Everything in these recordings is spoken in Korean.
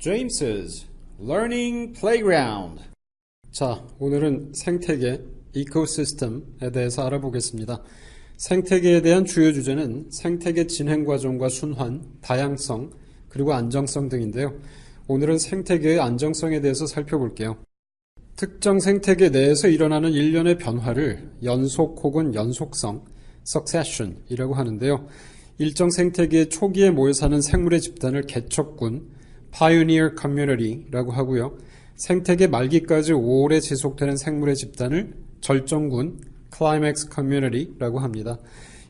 James's Learning Playground. 자, 오늘은 생태계, 이코시스템에 대해서 알아보겠습니다. 생태계에 대한 주요 주제는 생태계 진행 과정과 순환, 다양성, 그리고 안정성 등인데요. 오늘은 생태계의 안정성에 대해서 살펴볼게요. 특정 생태계 내에서 일어나는 일련의 변화를 연속 혹은 연속성, succession이라고 하는데요. 일정 생태계의 초기에 모여 사는 생물의 집단을 개척군, pioneer community라고 하고요. 생태계 말기까지 오래 지속되는 생물의 집단을 절정군, climax community라고 합니다.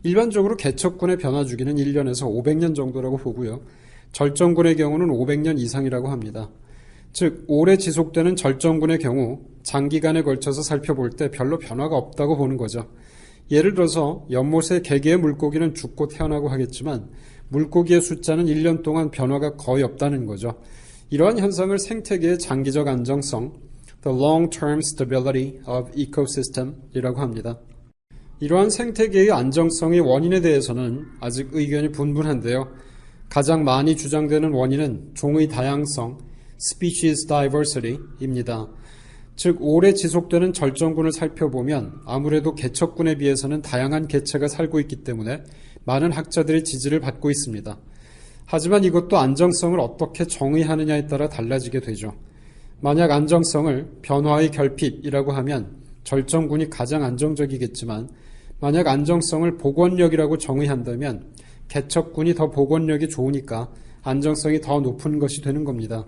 일반적으로 개척군의 변화 주기는 1년에서 500년 정도라고 보고요. 절정군의 경우는 500년 이상이라고 합니다. 즉, 오래 지속되는 절정군의 경우 장기간에 걸쳐서 살펴볼 때 별로 변화가 없다고 보는 거죠. 예를 들어서 연못의 개개의 물고기는 죽고 태어나고 하겠지만 물고기의 숫자는 1년 동안 변화가 거의 없다는 거죠. 이러한 현상을 생태계의 장기적 안정성, the long-term stability of ecosystem이라고 합니다. 이러한 생태계의 안정성의 원인에 대해서는 아직 의견이 분분한데요. 가장 많이 주장되는 원인은 종의 다양성, species diversity입니다. 즉 오래 지속되는 절정군을 살펴보면 아무래도 개척군에 비해서는 다양한 개체가 살고 있기 때문에 많은 학자들의 지지를 받고 있습니다. 하지만 이것도 안정성을 어떻게 정의하느냐에 따라 달라지게 되죠. 만약 안정성을 변화의 결핍이라고 하면 절정군이 가장 안정적이겠지만 만약 안정성을 복원력이라고 정의한다면 개척군이 더 복원력이 좋으니까 안정성이 더 높은 것이 되는 겁니다.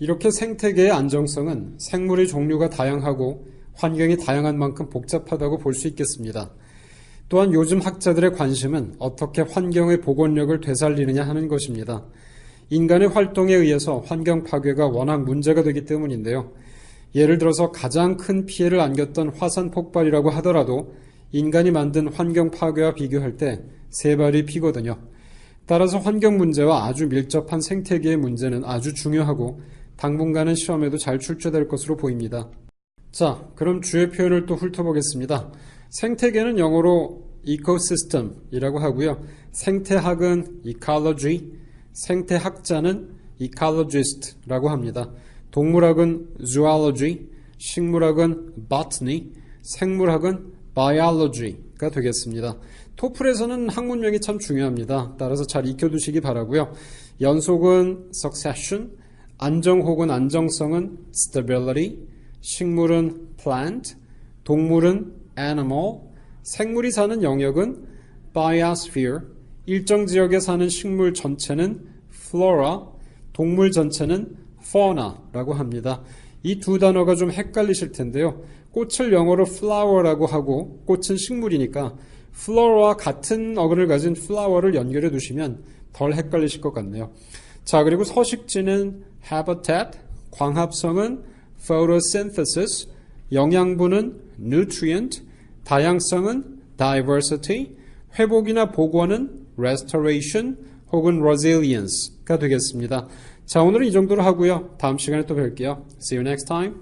이렇게 생태계의 안정성은 생물의 종류가 다양하고 환경이 다양한 만큼 복잡하다고 볼 수 있겠습니다. 또한 요즘 학자들의 관심은 어떻게 환경의 복원력을 되살리느냐 하는 것입니다. 인간의 활동에 의해서 환경 파괴가 워낙 문제가 되기 때문인데요. 예를 들어서 가장 큰 피해를 안겼던 화산 폭발이라고 하더라도 인간이 만든 환경 파괴와 비교할 때 세 발이 피거든요. 따라서 환경 문제와 아주 밀접한 생태계의 문제는 아주 중요하고 당분간은 시험에도 잘 출제될 것으로 보입니다. 자, 그럼 주요 표현을 또 훑어보겠습니다. 생태계는 영어로 ecosystem이라고 하고요. 생태학은 ecology, 생태학자는 ecologist라고 합니다. 동물학은 zoology, 식물학은 botany, 생물학은 biology가 되겠습니다. 토플에서는 학문명이 참 중요합니다. 따라서 잘 익혀두시기 바라고요. 연속은 succession, 안정 혹은 안정성은 stability, 식물은 plant, 동물은 animal, 생물이 사는 영역은 biosphere, 일정 지역에 사는 식물 전체는 flora, 동물 전체는 fauna라고 합니다. 이 두 단어가 좀 헷갈리실 텐데요. 꽃을 영어로 flower라고 하고 꽃은 식물이니까 flora와 같은 어근을 가진 flower를 연결해 두시면 덜 헷갈리실 것 같네요. 자, 그리고 서식지는 habitat, 광합성은 photosynthesis, 영양분은 nutrient, 다양성은 diversity, 회복이나 복원은 restoration 혹은 resilience가 되겠습니다. 자, 오늘은 이 정도로 하고요. 다음 시간에 또 뵐게요. See you next time.